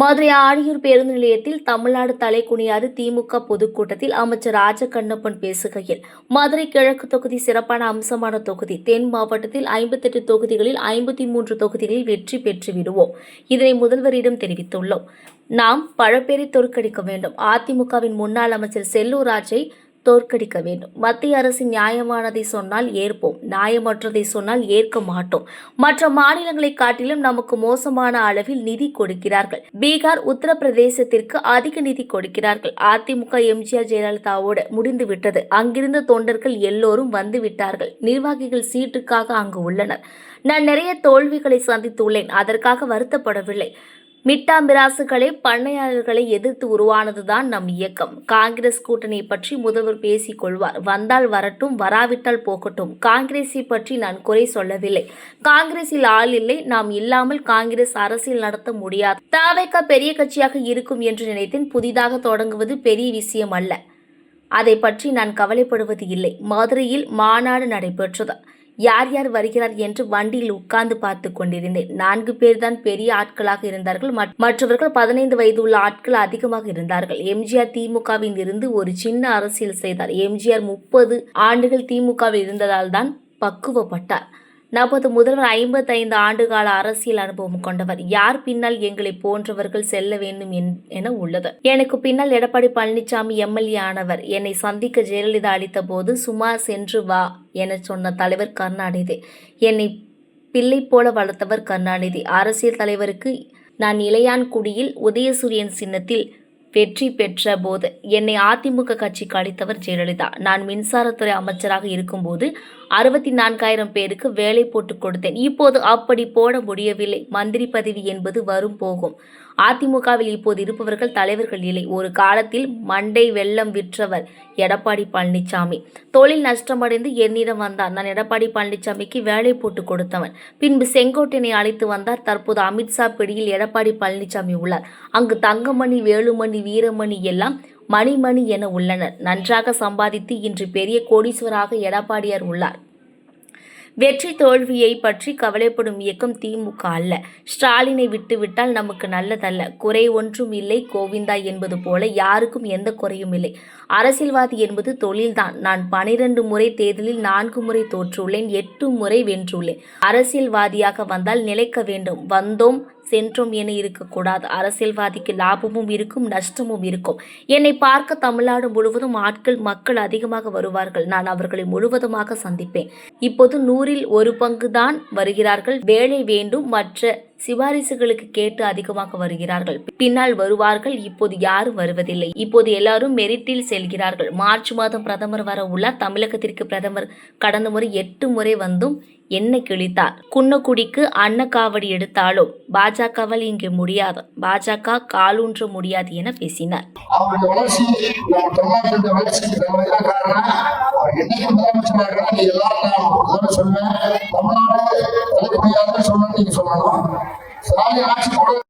மதுரை ஆழியூர் பேருந்து நிலையத்தில் தமிழ்நாடு தலைக்குனியாறு திமுக பொதுக்கூட்டத்தில் அமைச்சர் ராஜகண்ணப்பன் பேசுகையில் மதுரை கிழக்கு தொகுதி சிறப்பான அம்சமான தொகுதி தென் மாவட்டத்தில் ஐம்பத்தெட்டு தொகுதிகளில் ஐம்பத்தி மூன்று தொகுதிகளில் வெற்றி பெற்று விடுவோம் இதனை முதல்வரிடம் தெரிவித்துள்ளோம். நாம் பழப்பேரை தோற்கடிக்க வேண்டும். அதிமுகவின் முன்னாள் அமைச்சர் செல்லூர் ராஜை தோற்கடிக்க வேண்டும். மத்திய அரசு நியாயமானதை சொன்னால் ஏற்போம். நியாயமற்றதை சொன்னால் ஏற்க மாட்டோம். மற்ற மாநிலங்களை காட்டிலும் நமக்கு மோசமான அளவில் நிதி கொடுக்கிறார்கள். பீகார் உத்தரப்பிரதேசத்திற்கு அதிக நிதி கொடுக்கிறார்கள். அதிமுக எம்ஜிஆர் ஜெயலலிதாவோடு முடிந்து விட்டது அங்கிருந்த தொண்டர்கள் எல்லோரும் வந்து விட்டார்கள் நிர்வாகிகள் சீட்டுக்காக அங்கு உள்ளனர். நான் நிறைய தோல்விகளை சந்தித்துள்ளேன். அதற்காக வருத்தப்படவில்லை. மிட்டா மிராசுகளை பண்ணையாளர்களை எதிர்த்து உருவானதுதான் நம் இயக்கம். காங்கிரஸ் கூட்டணி பற்றி முதல்வர் பேசிக் கொள்வார். வந்தால் வரட்டும் வராவிட்டால் போகட்டும். காங்கிரஸை பற்றி நான் குறை சொல்லவில்லை. காங்கிரஸில் ஆள் இல்லை நாம் இல்லாமல் காங்கிரஸ் அரசியல் நடத்த முடியாது. தாவேக்கா பெரிய கட்சியாக இருக்கும் என்று நினைத்தேன் புதிதாக தொடங்குவது பெரிய விஷயம் அல்ல. அதை பற்றி நான் கவலைப்படுவது இல்லை. மதுரையில் மாநாடு நடைபெற்றது. யார் யார் வருகிறார் என்று வண்டியில் உட்கார்ந்து பார்த்து கொண்டிருந்தேன். நான்கு பேர்தான் பெரிய ஆட்களாக இருந்தார்கள். மற்றவர்கள் பதினைந்து வயது உள்ள ஆட்கள் அதிகமாக இருந்தார்கள். எம்ஜிஆர் திமுகவில் இருந்து ஒரு சின்ன அரசியல் செய்தார். எம்ஜிஆர் முப்பது ஆண்டுகள் திமுகவில் இருந்ததால் தான் பக்குவப்பட்டார். நமது முதல்வர் ஐம்பத்தைந்து ஆண்டுகால அரசியல் அனுபவம் கொண்டவர். யார் பின்னால் எங்களை போன்றவர்கள் செல்ல வேண்டும் என்- என உள்ளது. எனக்கு பின்னால் எடப்பாடி பழனிசாமி எம்எல்ஏ ஆனவர். என்னை சந்திக்க ஜெயலலிதா அளித்த போது சும்மா சென்று வா என சொன்ன தலைவர் கருணாநிதி. என்னை பிள்ளை போல வளர்த்தவர் கருணாநிதி. அரசியல் தலைவருக்கு நான் இளையான்குடியில் உதயசூரியன் சின்னத்தில் வெற்றி பெற்ற போது என்னை அதிமுக கட்சிக்கு அளித்தவர் ஜெயலலிதா. நான் மின்சாரத்துறை அமைச்சராக இருக்கும்போது அறுபத்தி நான்காயிரம் பேருக்கு வேலை போட்டு கொடுத்தேன். இப்போது அப்படி போட முடியவில்லை. மந்திரி பதவி என்பது வரும் போகும். அதிமுகவில் இப்போது இருப்பவர்கள் தலைவர்கள் இல்லை. ஒரு காலத்தில் மண்டை வெள்ளம் விற்றவர் எடப்பாடி பழனிசாமி தொழில் நஷ்டமடைந்து என்னிடம் வந்தார். நான் எடப்பாடி பழனிசாமிக்கு வேலை போட்டு கொடுத்தவன். பின்பு செங்கோட்டையனை அழைத்து வந்தார். தற்போது அமித்ஷா பிடியில் எடப்பாடி பழனிசாமி உள்ளார். அங்கு தங்கமணி வேலுமணி வீரமணி எல்லாம் மணிமணி என உள்ளனர். நன்றாக சம்பாதித்து இன்று பெரிய கோடீஸ்வராக எடப்பாடியார் உள்ளார். வெற்றி தோல்வியை பற்றி கவலைப்படும் இயக்கம் திமுக அல்ல. ஸ்டாலினை விட்டுவிட்டால் நமக்கு நல்லதல்ல. குறை ஒன்றும் இல்லை. கோவிந்தா என்பது போல யாருக்கும் எந்த குறையும் இல்லை. அரசியல்வாதி என்பது தொழில்தான். நான் பனிரெண்டு முறை தேர்தலில் நான்கு முறை தோற்றுள்ளேன். எட்டு முறை வென்றுள்ளேன். அரசியல்வாதியாக வந்தால் நிலைக்க வேண்டும். வந்தோம் சென்றோம் என இருக்கக்கூடாது. அரசியல்வாதிக்கு லாபமும் இருக்கும் நஷ்டமும் இருக்கும். என்னை பார்க்க தமிழ்நாடு முழுவதும் ஆட்கள் மக்கள் அதிகமாக வருவார்கள். நான் அவர்களை முழுவதுமாக சந்திப்பேன். இப்போது நூறில் ஒரு பங்கு தான் வருகிறார்கள். வேலை வேண்டும் மற்ற சிபாரிசுகளுக்கு கேட்டு அதிகமாக வருகிறார்கள். பின்னால் வருவார்கள் இப்போது யாரும் வருவதில்லை. இப்போது எல்லாரும் மெரிட்டில் செல்கிறார்கள். மார்ச் மாதம் பிரதமர் வர உள்ளார் தமிழகத்திற்கு பிரதமர் கடந்த முறை எட்டு முறை வந்தும் என்ன கிழித்தார். குன்னக்குடிக்கு அன்னக்காவடி எடுத்தாலும் பாஜகவால் இங்கே முடியாது பாஜக காலூன்ற முடியாது என பேசினார். அவருடைய வளர்ச்சி நம்ம தமிழ்நாட்டுடைய வளர்ச்சிக்கு நம்ம என்ன காரணம் அவர் என்னைக்கு முதலமைச்சராக இருக்கிறாங்க எல்லாரும் நான் முதல்ல சொன்னேன் தமிழ்நாடு தலைமையாக சொன்னேன்னு நீங்க சொல்லணும் ஸ்டாலின் ஆட்சி கொண்டு